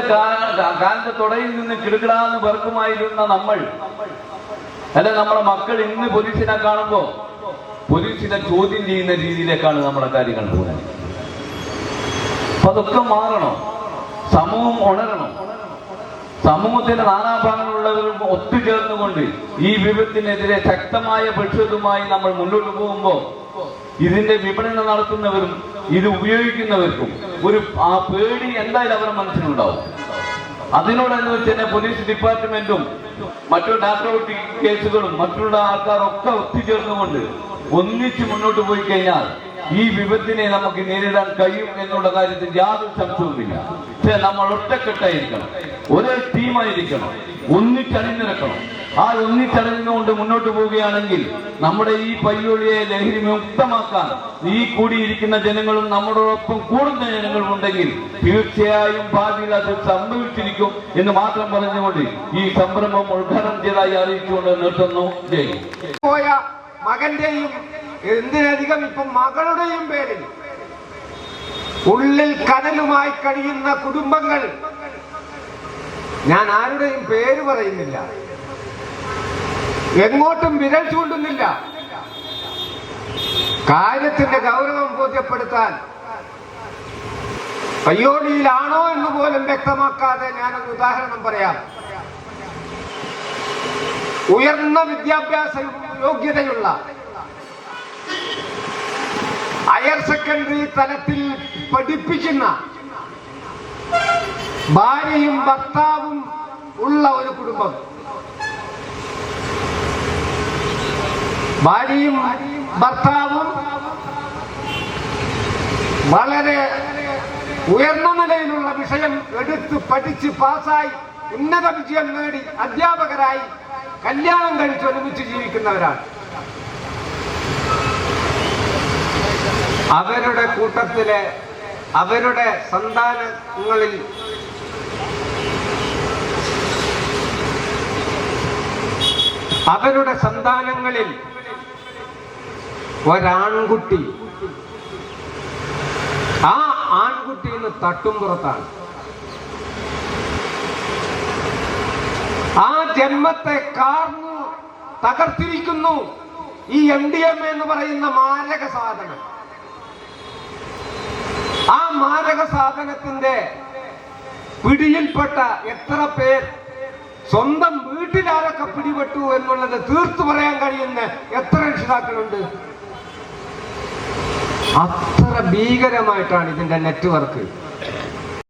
കാലിന്റെ തുടയിൽ നിന്ന് കിടുകിടാന്ന് വെറുക്കുമായിരുന്ന നമ്മൾ അല്ല നമ്മുടെ മക്കൾ ഇന്ന് പോലീസിനെ കാണുമ്പോ പോലീസിനെ ചോദ്യം ചെയ്യുന്ന രീതിയിലേക്കാണ് നമ്മുടെ കാര്യങ്ങൾ പോകുന്നത്. അപ്പൊ അതൊക്കെ മാറണം. സമൂഹം ഉണരണം. സമൂഹത്തിന്റെ നാനാഭാഗങ്ങളുള്ളവരും ഒത്തുചേർന്നുകൊണ്ട് ഈ വിപത്തിനെതിരെ ശക്തമായ പ്രതിഷേധവുമായി നമ്മൾ മുന്നോട്ട് പോകുമ്പോൾ ഇതിന്റെ വിപണനം നടത്തുന്നവരും ഇത് ഉപയോഗിക്കുന്നവർക്കും ഒരു ആ പേടി എന്തായാലും അവരുടെ മനസ്സിലുണ്ടാവും. അതിനോടനുബന്ധിച്ച് തന്നെ പോലീസ് ഡിപ്പാർട്ട്മെന്റും മറ്റു നാർക്കോട്ടിക് കേസുകളും മറ്റുള്ള ആൾക്കാരൊക്കെ ഒത്തുചേർന്നുകൊണ്ട് ഒന്നിച്ച് മുന്നോട്ട് പോയി കഴിഞ്ഞാൽ ഈ വിപത്തിനെ നമുക്ക് നേരിടാൻ കഴിയും എന്നുള്ള കാര്യത്തിൽ യാതൊരു സംശയവുമില്ല. പക്ഷെ നമ്മൾ ഒറ്റക്കെട്ടായിരിക്കണം. ഒരേ ടീമായിരിക്കണം. ഒന്നിച്ചണിനിരക്കണം ആ ഒന്നിച്ചണിഞ്ഞുകൊണ്ട് മുന്നോട്ട് പോവുകയാണെങ്കിൽ നമ്മുടെ ഈ പയ്യൊളിയെ ലഹരി മുക്തമാക്കാൻ ഈ കൂടിയിരിക്കുന്ന ജനങ്ങളും നമ്മളോടൊപ്പം കൂടുന്ന ജനങ്ങളും ഉണ്ടെങ്കിൽ തീർച്ചയായും ഭാവിയിൽ അത് സംഭവിച്ചിരിക്കും എന്ന് മാത്രം പറഞ്ഞുകൊണ്ട് ഈ സംരംഭം ഉദ്ഘാടനം ചെയ്തതായി അറിയിച്ചുകൊണ്ട് നിർത്തുന്നു. പോയ മകന്റെയും എന്തിനധികം ഇപ്പം മകളുടെയും പേരിൽ ഉള്ളിൽ കനലുമായി കഴിയുന്ന കുടുംബങ്ങൾ ഞാൻ ആരുടെയും പേര് പറയുന്നില്ല. എങ്ങോട്ടും വിരൽ ചൂണ്ടുന്നില്ല. കാര്യത്തിന്റെ ഗൗരവം ബോധ്യപ്പെടുത്താൻ പയ്യോടിയിലാണോ എന്ന് പോലും വ്യക്തമാക്കാതെ ഞാനൊരു ഉദാഹരണം പറയാം. ഉയർന്ന വിദ്യാഭ്യാസ യോഗ്യതയുള്ള ഹയർ സെക്കൻഡറി തലത്തിൽ പഠിപ്പിക്കുന്ന ഭാര്യയും ഭർത്താവും ഉള്ള ഒരു കുടുംബം. ഭാര്യയും ഭർത്താവും വളരെ ഉയർന്ന നിലയിലുള്ള വിഷയം എടുത്ത് പഠിച്ച് പാസ്സായി ഉന്നത വിജയം നേടി അധ്യാപകരായി കല്യാണം കഴിച്ച് ഒരുമിച്ച് ജീവിക്കുന്നവരാണ്. അവരുടെ കൂട്ടത്തിലെ അവരുടെ സന്താനങ്ങളിൽ അവരുടെ സന്താനങ്ങളിൽ ഒരാൺകുട്ടി. ആ ആൺകുട്ടി ഇന്ന് തട്ടുംപുറത്താണ് ആ ജന്മത്തെ കാർന്നു തകർത്തിരിക്കുന്നു ഈ എം ഡി എം എന്ന് പറയുന്ന മാരക സാധനം. ആ മാരക സാധനത്തിന്റെ പിടിയിൽപ്പെട്ട എത്ര പേർ സ്വന്തം വീട്ടിലാരൊക്കെ പിടിപെട്ടു എന്നുള്ളത് തീർത്തു പറയാൻ കഴിയുന്ന എത്ര രക്ഷിതാക്കളുണ്ട്? അത്ര ഭീകരമായിട്ടാണ് ഇതിന്റെ നെറ്റ്വർക്ക്.